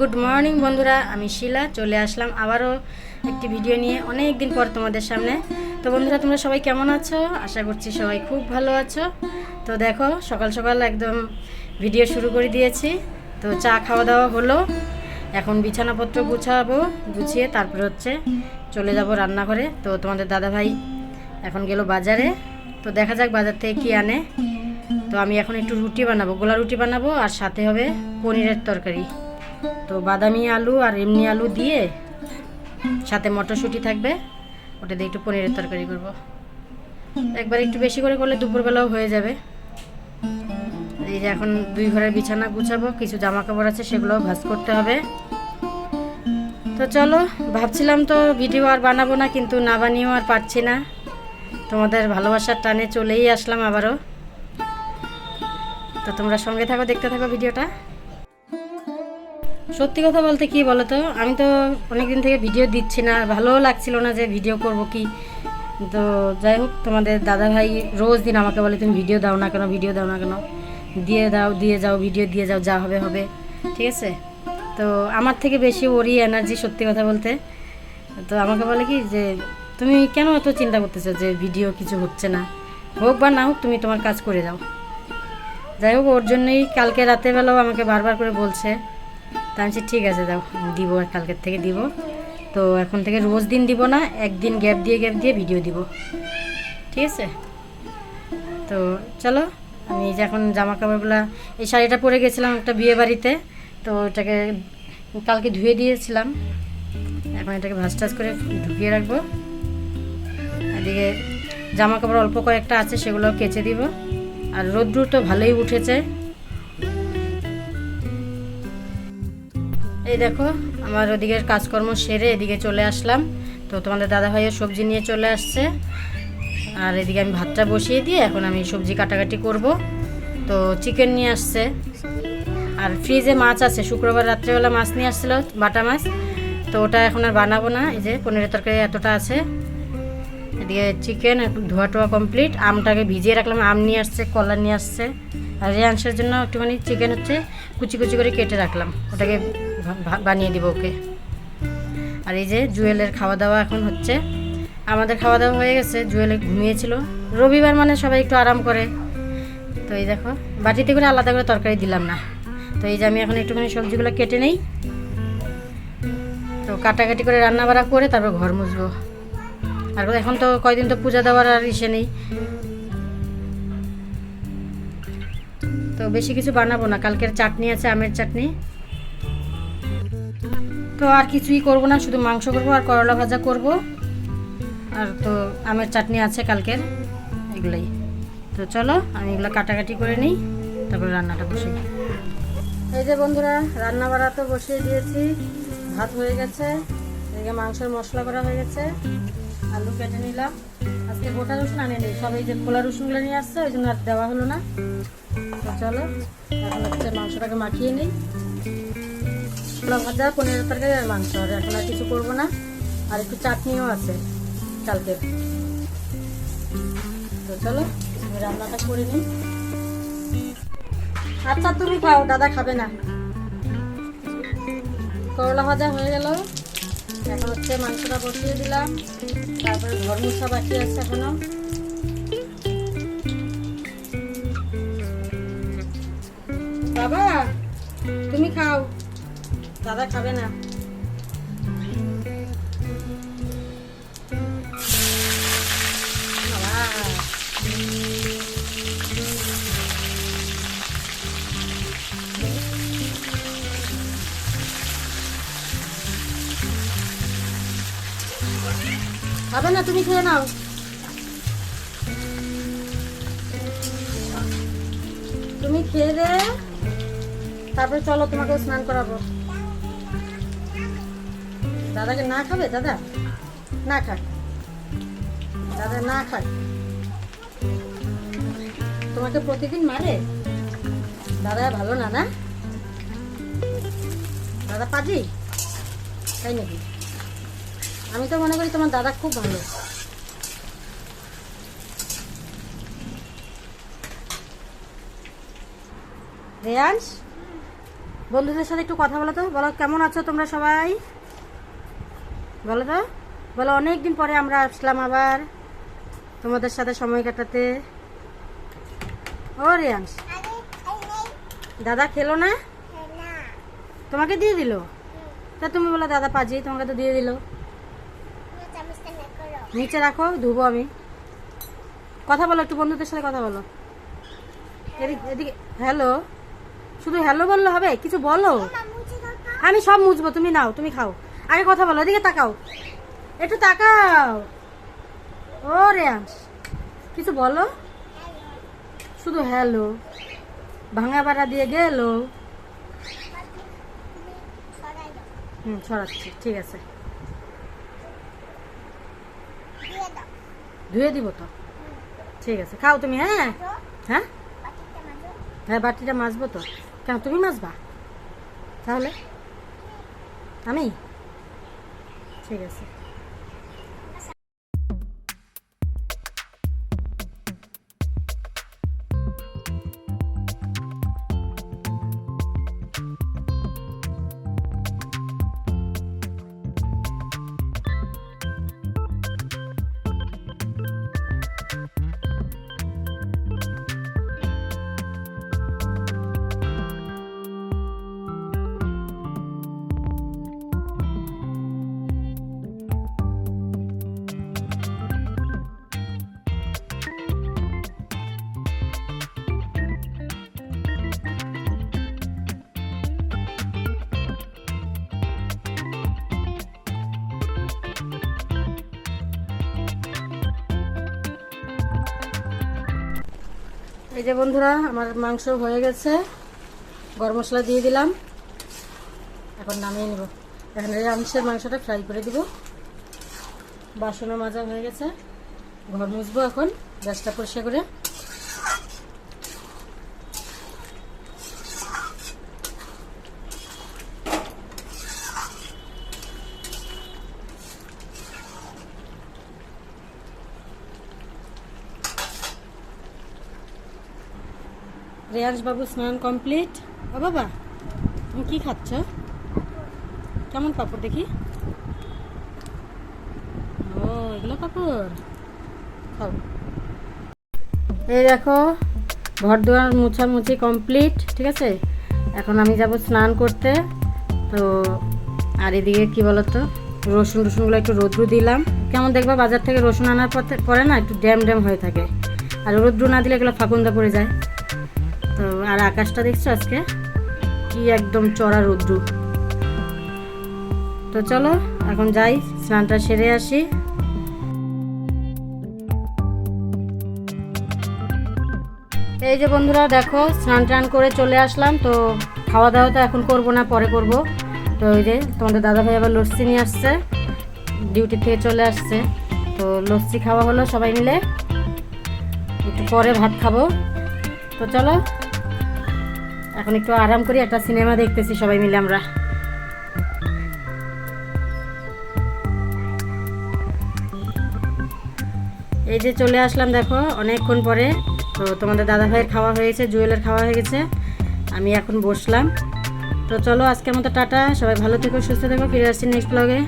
Good morning বন্ধুরা, আমি শিলা, চলে আসলাম আবারও একটি ভিডিও নিয়ে অনেক দিন পর তোমাদের সামনে। তো বন্ধুরা, তোমরা সবাই কেমন আছো? আশা করছি সবাই খুব ভালো আছো। তো দেখো, সকাল সকাল একদম ভিডিও শুরু করে দিয়েছি। তো চা খাওয়া দাওয়া হলো। এখন বিছানাপত্র গুছাবো, গুছিয়ে তারপরে হচ্ছে চলে যাব রান্নাঘরে। তো তোমাদের দাদা ভাই এখন গেল বাজারে। তো দেখা যাক বাজার থেকে কি আনে। তো আমি এখন একটু রুটি বানাবো, গোলা রুটি বানাবো আর সাথে হবে পনিরের তরকারি। তো বাদামি আলু আর এমনি আলু দিয়ে সাথে মটরশুঁটি থাকবে। ওটা দিয়ে একটু পনিরের তরকারি করব। একবার একটু বেশি করে করলে দুপুরবেলাও হয়ে যাবে। এই যে এখন দুই ঘরের বিছানা গুছাবো, কিছু জামা কাপড় আছে সেগুলোও ভাজ করতে হবে। তো চলো, ভাবছিলাম তো ভিডিও আর বানাবো না, কিন্তু না বানিয়েও আর পারছি না। তোমাদের ভালোবাসার টানে চলেই আসলাম আবারও। তো তোমরা সঙ্গে থাকো, দেখতে থাকো ভিডিওটা। সত্যি কথা বলতে কি বলো তো আমি তো অনেকদিন থেকে ভিডিও দিচ্ছি না ভালোও লাগছিল না যে ভিডিও করব কি। তো যাই হোক, তোমাদের দাদা ভাই রোজ দিন আমাকে বলে, তুমি ভিডিও দাও না কেন ভিডিও দাও না কেন? দিয়ে দাও, দিয়ে যাও ভিডিও দিয়ে যাও, যা হবে হবে। ঠিক আছে? তো আমার থেকে বেশি ওরই এনার্জি সত্যি কথা বলতে। তো আমাকে বলে কি যে, তুমি কেন এত চিন্তা করতেছো যে ভিডিও কিছু হচ্ছে না? হোক বা না হোক, তুমি তোমার কাজ করে যাও যাই হোক, ওর জন্যই কালকে রাতের বেলাও আমাকে বারবার করে বলছে তা আমি ঠিক আছে দাও দিব আর কালকের থেকে দিব। তো এখন থেকে রোজ দিন দিব না, একদিন গ্যাপ দিয়ে গ্যাপ দিয়ে ভিডিও দিব। ঠিক আছে? তো চলো, আমি এই যে এখন জামা কাপড়গুলো এই শাড়িটা পরে গেছিলাম একটা বিয়ে বাড়িতে, তো ওটাকে কালকে ধুয়ে দিয়েছিলাম। এখন এটাকে ভাজ টাজ করে ঢুকিয়ে রাখব। এদিকে জামা কাপড় অল্প কয়েকটা আছে সেগুলো কেচে দিব। আর রোদ্রু তো ভালোই উঠেছে। এই দেখো, আমার ওদিকের কাজকর্ম সেরে এদিকে চলে আসলাম। তো তোমাদের দাদা ভাইয়ের সবজি নিয়ে চলে আসছে। আর এদিকে আমি ভাতটা বসিয়ে দিয়ে এখন আমি সবজি কাটাকাটি করব। তো চিকেন নিয়ে আসছে। আর ফ্রিজে মাছ আছে, শুক্রবার রাত্রেবেলা মাছ নিয়ে আসছিল, বাটা মাছ। তো ওটা এখন আর বানাবো না, এই যে পনিরের তরকারি এতটা আছে। এদিকে চিকেন ধোয়া টোয়া কমপ্লিট আমটাকে ভিজিয়ে রাখলাম, আম নিয়ে আসছে, কলা নিয়ে আসছে। আর রিয়াংশের জন্য একটুখানি চিকেন হচ্ছে, কুচি কুচি করে কেটে রাখলাম। ওটাকে বানিয়ে দিব ওকে। আর এই যে জুয়েলের খাওয়া দাওয়া এখন হচ্ছে। আমাদের খাওয়া দাওয়া হয়ে গেছে, জুয়েলে ঘুমিয়েছিল। রবিবার মানে সবাই একটু আরাম করে। তো এই দেখো, বাটিতে করে আলাদা করে তরকারি দিলাম না। তো এই যে আমি এখন একটুখানি সবজিগুলো কেটে নেই। তো কাটাকাটি করে রান্না বাড়া করে তারপর ঘর মুছবো। আর এখন তো কয়দিন তো পূজা দেওয়ার আর ইসে নেই। তো বেশি কিছু বানাবো না। কালকের চাটনি আছে, আমের চাটনি। তো আর কিছুই করব না, শুধু মাংস করব আর করলা ভাজা করব। আর তো আমের চাটনি আছে কালকের, এগুলাই। তো চলো, আমি এগুলো কাটাকাটি করে নিই, তারপরে রান্নাটা বসে এই যে বন্ধুরা রান্না বাড়া তো বসিয়ে দিয়েছি, ভাত হয়ে গেছে, এদিকে মাংসের মশলা করা হয়ে গেছে, আলু কেটে নিলাম। আজকে গোটা রসুন আনে নেই, সব এই যে খোলা রসুনগুলো নিয়ে আসছে, ওই জন্য আর দেওয়া হলো না। তো চলো, এখন হচ্ছে মাংসটাকে মাখিয়ে নিই। ছোলা ভাজা পনেরো তরকারি আর মাংস। আর এখন আর কিছু করব না। আর একটু চাটনিও আছে কালকে। তো চলো রান্নাটা করে নিই। আচ্ছা তুমি খাও, দাদা খাবে না। করলা ভাজা হয়ে গেল। এখন হচ্ছে মাংসটা বসিয়ে দিলাম। তারপরে ঘর মুছা বাকি আছে এখনও। বাবা, তুমি খাও। দাদা খাবে না। খাবে না, তুমি খেয়ে নাও তুমি খেয়ে দে, তারপরে চলো তোমাকে স্নান করাবো দাদাকে না খাবে, দাদা? না খাক। দাদা, না খাক। তোমাকে প্রতিদিন মারে? দাদা, ভালো না না? দাদা পাজি? তাই নাকি? আমি তো মনে করি তোমার দাদা খুব ভালো। রেয়াংশ বন্ধুদের সাথে একটু কথা বলো তো। বলো, কেমন আছো তোমরা সবাই? বলো তো? বলো অনেক দিন পরে আমরা আসলাম আবার তোমাদের সাথে সময় কাটাতে। ও রিয়াংশ দাদা খেলো না? তোমাকে দিয়ে দিল? তা তুমি বলো, দাদা পাজি, তোমাকে তো দিয়ে দিল। নিচে রাখো, ধুবো আমি। কথা বলো, একটু বন্ধুদের সাথে কথা বলো। এদিকে এদিকে, হ্যালো? শুধু হ্যালো বললে হবে? কিছু বলো? আমি সব মুছবো, তুমি নাও, তুমি খাও। আগে কথা বলো, এদিকে তাকাও। একটু তাকাও। ও রেয়াংশ, কিছু বলো? শুধু হ্যালো। ভাঙা বাড়া দিয়ে গেল। হুম, ছড়াচ্ছি, ঠিক আছে। ধুয়ে দিব তো? ঠিক আছে, খাও তুমি হ্যাঁ? হ্যাঁ? হ্যাঁ বাটিটা মাজবো তো। কেন, তুমি মাজবা? তাহলে? আমি? ঠিক আছে। এই যে বন্ধুরা, আমার মাংস হয়ে গেছে। গরম মশলা দিয়ে দিলাম। এখন নামিয়ে নেব। এখন এই আমিষের মাংসটা ফ্রাই করে দিব। বাসনও মাজা হয়ে গেছে। ঘর মুছবো এখন। গ্যাসটা পরিষ্কার করে বাবু স্নান কমপ্লিট। ও বাবা, তুমি কি খাচ্ছ? কেমন পাপড় দেখি? ও, এগুলো পাপড় খাও। এই দেখো ঘর দুয়ার মুছামুছি কমপ্লিট, ঠিক আছে? এখন আমি যাব স্নান করতে। তো, আর এদিকে কি বলতো, রসুন রসুনগুলো একটু রোদ্রু দিলাম। কেমন দেখবা, বাজার থেকে রসুন আনার পরে না একটু ড্যাম ড্যাম হয়ে থাকে। আর রোদ্রু না দিলে এগুলো ফাকুন্দা পড়ে যায়। তো, আর আকাশটা দেখছ আজকে? কি একদম চড়া রৌদ্র। তো চলো, এখন যাই, স্নানটা সেরে আসি। এই যে বন্ধুরা, দেখো, স্নান টান করে চলে আসলাম। তো খাওয়া দাওয়া তো এখন করব না, পরে করব। তো ওই যে তোমাদের দাদা ভাই আবার লস্যি নিয়ে আসছে, ডিউটি থেকে চলে আসছে। তো লস্যি খাওয়া হলো সবাই মিলে। একটু পরে ভাত খাব। তো চলো এখন একটু আরাম করি, একটা সিনেমা দেখতেছি, সবাই মিলে আমরা। এই যে চলে আসলাম দেখো, অনেকক্ষণ পরে। তো তোমাদের দাদা ভাইয়ের খাওয়া হয়েছে, জুয়েলের খাওয়া হয়ে গেছে। আমি এখন বসলাম। তো চলো আজকের মতো টাটা, সবাই ভালো থেকো, সুস্থ থেকো, ফিরে আসছি নেক্সট ব্লগে